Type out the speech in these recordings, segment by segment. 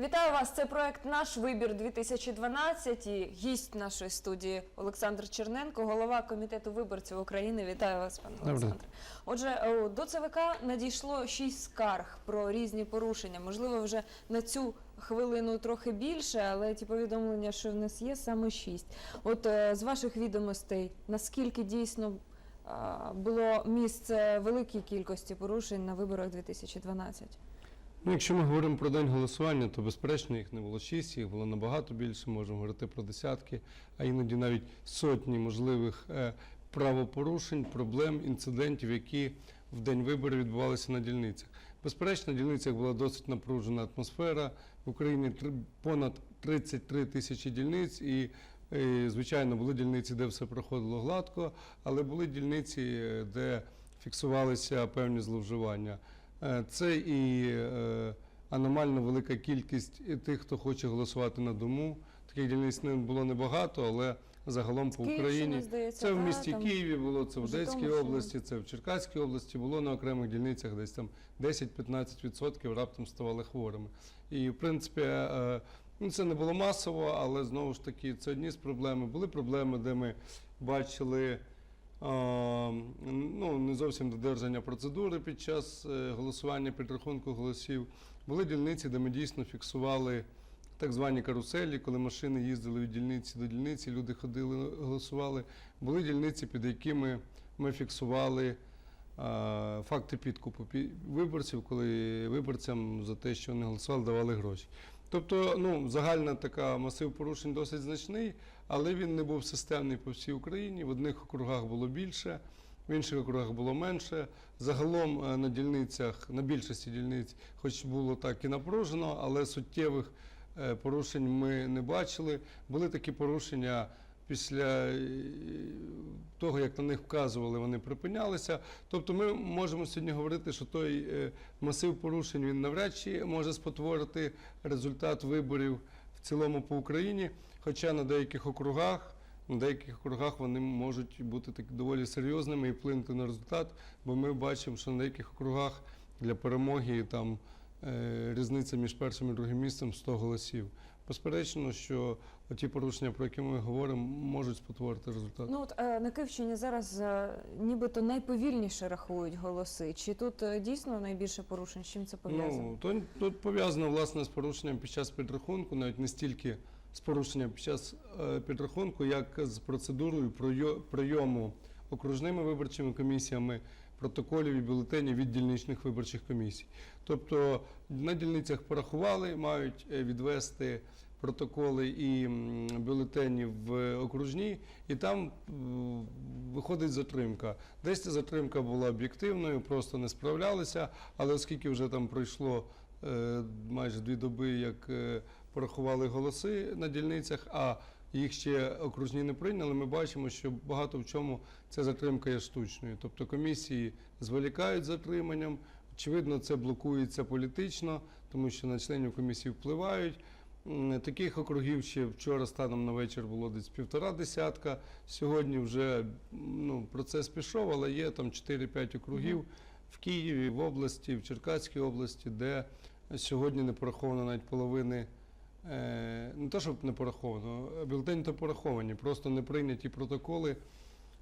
Вітаю вас. Це проект Наш вибір 2012 і гість нашої студії Олександр Черненко, голова комітету виборців України. Вітаю вас, пане Добре. Олександре. Отже, е, до ЦВК надійшло шість скарг про різні порушення. Можливо, вже на цю хвилину трохи більше, але ті повідомлення, що в нас є, саме шість. От е, з ваших відомостей, наскільки дійсно е, було місце великій кількості порушень на виборах 2012? Ну, якщо ми говоримо про день голосування, то безперечно їх не було шість, їх було набагато більше. Можемо говорити про десятки, а іноді навіть сотні можливих е, правопорушень, проблем, інцидентів, які в день виборів відбувалися на дільницях. Безперечно, на дільницях була досить напружена атмосфера. В Україні понад 33 тисячі дільниць і. Звичайно, були дільниці, де все проходило гладко, але були дільниці, е, де фіксувалися певні зловживання. Е, Це і е, аномально велика кількість тих, хто хоче голосувати на дому. Таких дільниць не було небагато, але загалом по Україні. здається, Це в місті там, Києві було, це в Одеській області, це в Черкаській області, було на окремих дільницях десь там 10-15% раптом ставали хворими. І в принципі, е, ну, це не було масово, але знову ж таки, це одні з проблем. Були проблеми, де ми бачили. Ну, не зовсім додержання процедури під час е, голосування, підрахунку голосів. Були дільниці, де ми дійсно фіксували так звані каруселі, коли машини їздили від дільниці до дільниці, люди ходили, голосували. Були дільниці, під якими ми фіксували факти підкупу виборців, коли виборцям за те, що вони голосували, давали гроші. Тобто, ну, загальна така масив порушень досить значний, але він не був системний по всій Україні. В одних округах було більше, в інших округах було менше. Загалом е, на дільницях, на більшості дільниць, хоч було так і напружено, але суттєвих е, порушень ми не бачили. Були такі порушення. Після е, того, як на них вказували, вони припинялися. Тобто ми можемо сьогодні говорити, що той е, масив порушень він навряд чи може спотворити результат виборів в цілому по Україні. Хоча на деяких округах, на деяких округах вони можуть бути так доволі серйозними і вплинути на результат, бо ми бачимо, що на деяких округах для перемоги там е, різниця між першим і другим місцем 100 голосів. Безперечно, що ті порушення, про які ми говоримо, можуть спотворити результат. Ну от е, на Київщині зараз е, нібито найповільніше рахують голоси. Чи тут е, дійсно найбільше порушень? З чим це пов'язано? Ну, то тут пов'язано власне з порушенням під час підрахунку, навіть не стільки з порушенням під час підрахунку, як з процедурою прийому окружними виборчими комісіями протоколів і бюлетенів від дільничних виборчих комісій. Тобто на дільницях порахували, мають е, відвести протоколи і бюлетені в окружні, і там виходить затримка. Десь ця затримка була об'єктивною, просто не справлялися, але оскільки вже там пройшло е, майже дві доби, як е, порахували голоси на дільницях, а їх ще окружні не прийняли, ми бачимо, що багато в чому ця затримка є штучною. Тобто комісії зволікають затриманням. Очевидно, це блокується політично, тому що на членів комісії впливають. Таких округів ще вчора станом на вечір було десь півтора десятка. Сьогодні вже ну, процес пішов, але є там 4-5 округів в Києві, в області, в Черкаській області, де сьогодні не пораховано навіть половини. Е, Не те, щоб не пораховано, бюлетені то пораховані, просто не прийняті протоколи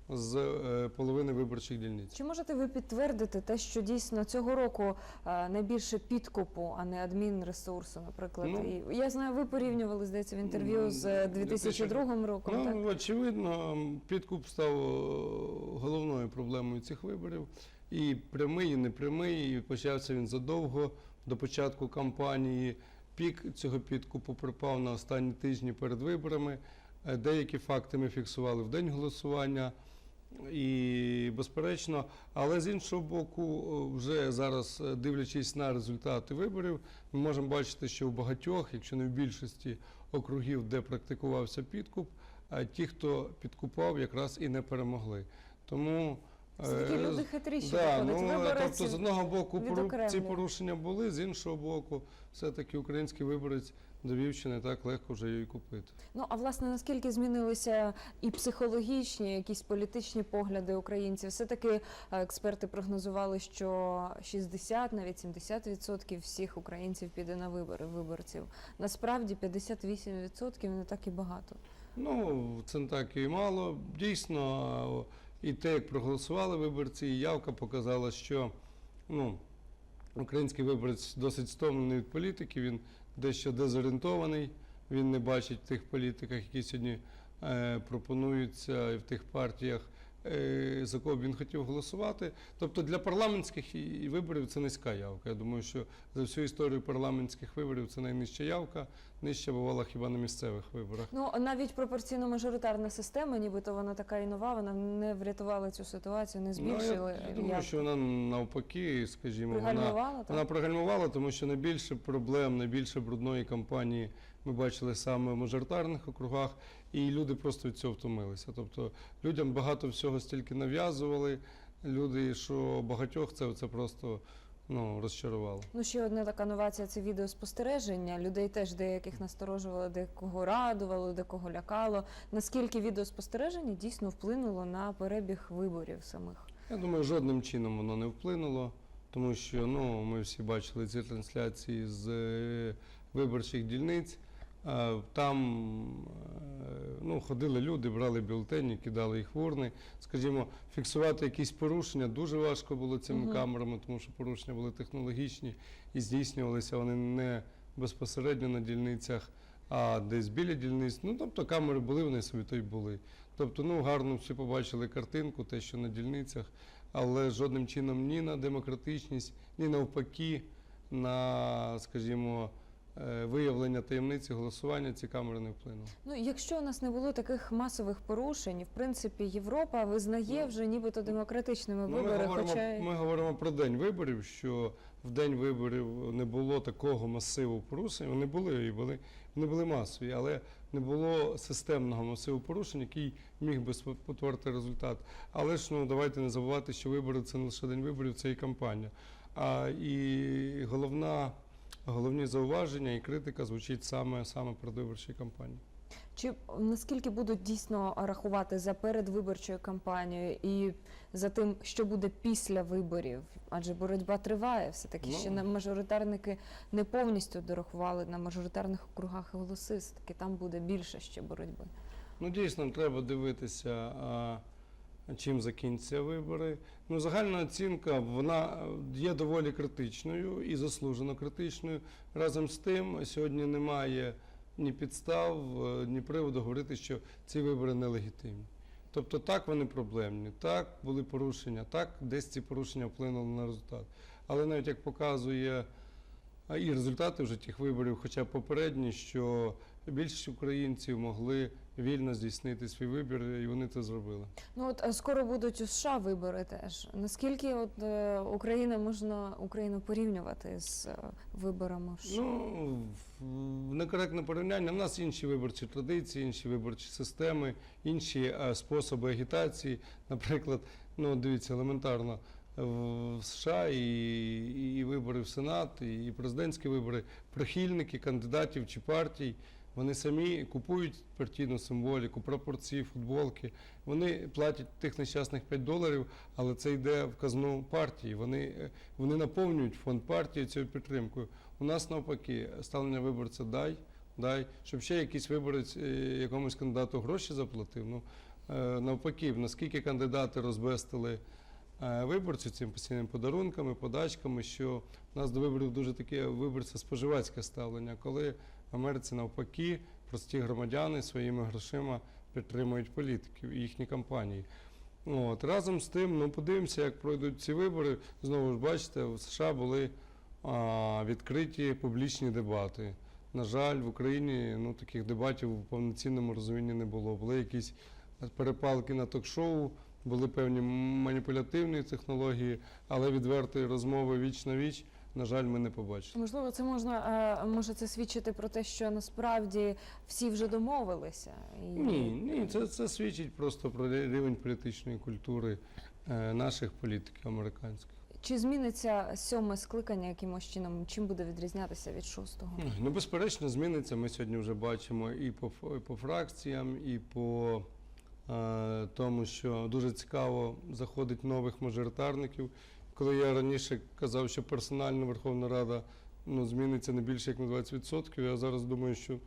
з е, половини виборчих дільниць. Чи можете ви підтвердити те, що дійсно цього року е, найбільше підкупу, а не адмінресурсу, наприклад? Ну, я знаю, ви порівнювали здається в інтерв'ю з е, 2002 роком. так? Ну, очевидно, підкуп став головною проблемою цих виборів. І прямий, і непрямий, і почався він задовго до початку кампанії. Пік цього підкупу припав на останні тижні перед виборами. Е, Деякі факти ми фіксували в день голосування. І безперечно, але з іншого боку, е, вже зараз е, дивлячись на результати виборів, ми можемо бачити, що в багатьох, якщо не в більшості округів, де практикувався підкуп, а ті, хто підкупав, якраз і не перемогли. Тому Все-таки е, люди хитріші да, виходять. ну, Виборець тобто, з одного боку, пору- ці порушення були, з іншого боку, все-таки український виборець довів, що не так легко вже її купити. Ну а власне наскільки змінилися і психологічні, якісь політичні погляди українців? Все таки е, експерти прогнозували, що 60, навіть 70% всіх українців піде на вибори виборців. Насправді 58% не так і багато. Ну, це не так і мало. Дійсно, і те, як проголосували виборці, і явка показала, що ну, український виборець досить стомлений від політики, він дещо дезорієнтований, він не бачить в тих політиках, які сьогодні е, пропонуються в тих партіях, е, за кого він хотів голосувати. Тобто для парламентських і виборів це низька явка. Я думаю, що за всю історію парламентських виборів це найнижча явка, нижча бувала хіба на місцевих виборах. Ну навіть пропорційно-мажоритарна система, нібито вона така і нова, вона не врятувала цю ситуацію, не Ну, збільшила. я, я думаю, явку. що вона навпаки, скажімо, вона, пригальмувала так? вона прогальмувала, тому що найбільше проблем, найбільше брудної кампанії ми бачили саме в мажоритарних округах, і люди просто від цього втомилися. Тобто людям багато всього стільки нав'язували, люди, що багатьох це, це просто ну, розчарувало. Ну, ще одна така новація це відеоспостереження. Людей теж деяких насторожувало, декого радувало, декого лякало. Наскільки відеоспостереження дійсно вплинуло на перебіг виборів самих? Я думаю, жодним чином воно не вплинуло, тому що ну, ми всі бачили ці трансляції з е, виборчих дільниць. Е, Там е, ну, ходили люди, брали бюлетені, кидали їх в урни. Скажімо, фіксувати якісь порушення дуже важко було цими Мгм. камерами, тому що порушення були технологічні і здійснювалися вони не безпосередньо на дільницях, а десь біля дільниць. Ну, тобто камери були, вони собі то й були. Тобто, ну гарно всі побачили картинку, те, що на дільницях, але жодним чином ні на демократичність, ні навпаки, на, скажімо, виявлення таємниці голосування ці камери не вплинули. Ну, якщо у нас не було таких масових порушень, в принципі, Європа визнає вже нібито демократичними Ну, ми, говоримо, хоча ми говоримо про день виборів, що в день виборів не було такого масиву порушень. Вони були і були, вони були масові, але не було системного масиву порушень, який міг би спотворити результат. Але ж ну давайте не забувати, що вибори це не лише день виборів, це і кампанія. А і головна, головні зауваження і критика звучить саме саме передвиборчій кампанії. Чи наскільки будуть дійсно рахувати за передвиборчою кампанією і за тим, що буде після виборів? Адже боротьба триває. Все таки Ну. ще на мажоритарники не повністю дорахували на мажоритарних округах голоси. Все таки там буде більше ще боротьби. Ну, дійсно, треба дивитися, чим закінчаться вибори. Ну, загальна оцінка вона е, є доволі критичною і заслужено критичною. Разом з тим, сьогодні немає ні підстав, е, ні приводу говорити, що ці вибори нелегітимні. Тобто так вони проблемні, так були порушення, так десь ці порушення вплинули на результат. Але навіть як показує і результати вже тих виборів, хоча попередні, що більшість українців могли вільно здійснити свій вибір, і вони це зробили. Ну от е, скоро будуть у США вибори теж. Наскільки от е, Україна можна Україну порівнювати з е, виборами в США? Ну некоректне порівняння. У нас інші виборчі традиції, інші виборчі системи, інші способи агітації. Наприклад, ну дивіться, елементарно. В США і, і вибори в Сенат, і президентські вибори, прихильники кандидатів чи партій, вони самі купують партійну символіку, прапорці, футболки. Вони платять тих нещасних 5 доларів, але це йде в казну партії. Вони, е, вони наповнюють фонд партії цією підтримкою. У нас навпаки, ставлення виборця дай, дай, щоб ще якийсь виборець е, якомусь кандидату гроші заплатив. Ну, е, навпаки, наскільки кандидати розбестили виборців цим постійними подарунками, подачками, що у нас до виборів дуже таке виборця споживацьке ставлення, коли в Америці навпаки прості громадяни своїми грошима підтримують політиків і їхні кампанії. От. Разом з тим, ну подивимося, як пройдуть ці вибори. Знову ж бачите, в США були а, відкриті публічні дебати. На жаль, в Україні ну, таких дебатів в повноцінному розумінні не було. Були якісь перепалки на ток-шоу, були певні маніпулятивні технології, але відвертої розмови віч на віч, на жаль, ми не побачили. Можливо, це можна е, може це свідчити про те, що насправді всі вже домовилися. Ні, ні, це, це свідчить просто про рівень політичної культури е, наших політиків американських. Чи зміниться сьоме скликання якимось чином? Чим буде відрізнятися від шостого? Ну, безперечно, зміниться. Ми сьогодні вже бачимо і по, і по фракціям, і по тому, що дуже цікаво заходить нових мажоритарників. Коли я раніше казав, що персонально Верховна Рада ну, зміниться не більше як на 20%, я зараз думаю, що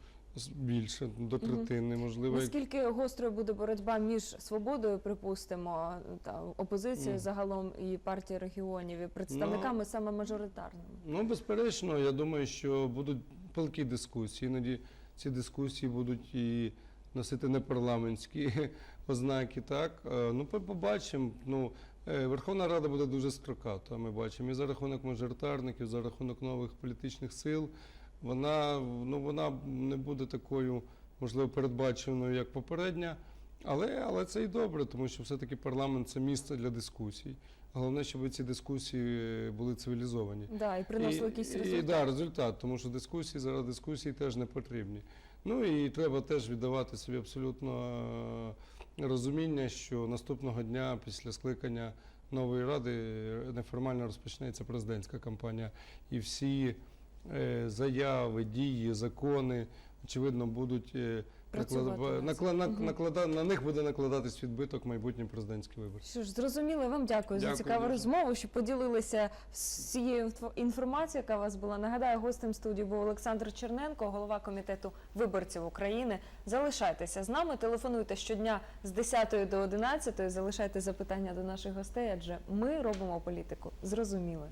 більше, до третини, можливо. як- Наскільки гострою буде боротьба між свободою, припустимо, та опозицією загалом і партією регіонів, і представниками саме мажоритарними? Ну, безперечно, я думаю, що будуть палкі дискусії. Іноді ці дискусії будуть і носити непарламентські ознаки. Так, Е, ну побачимо. Ну, е, Верховна Рада буде дуже строката. Ми бачимо і за рахунок мажоритарників, за рахунок нових політичних сил. Вона ну вона не буде такою, можливо, передбаченою, як попередня. Але, але це і добре, тому що все-таки парламент це місце для дискусій. Головне, щоб ці дискусії були цивілізовані. Да, і приносили І, результат. да, результат, тому що дискусії заради дискусії теж не потрібні. Ну і треба теж віддавати собі абсолютно е, розуміння, що наступного дня після скликання нової ради е, неформально розпочнеться президентська кампанія. І всі е, заяви, дії, закони, очевидно, будуть. Працювати накла- на- наклада- на них буде накладатись відбиток майбутні президентські вибори. Що ж, зрозуміло, вам дякую, за цікаву дуже. розмову, що поділилися всією інфо- інформацією, яка у вас була. Нагадаю, гостем студії був Олександр Черненко, голова комітету виборців України. Залишайтеся з нами, телефонуйте щодня з 10 до 11, залишайте запитання до наших гостей, адже ми робимо політику зрозумілою.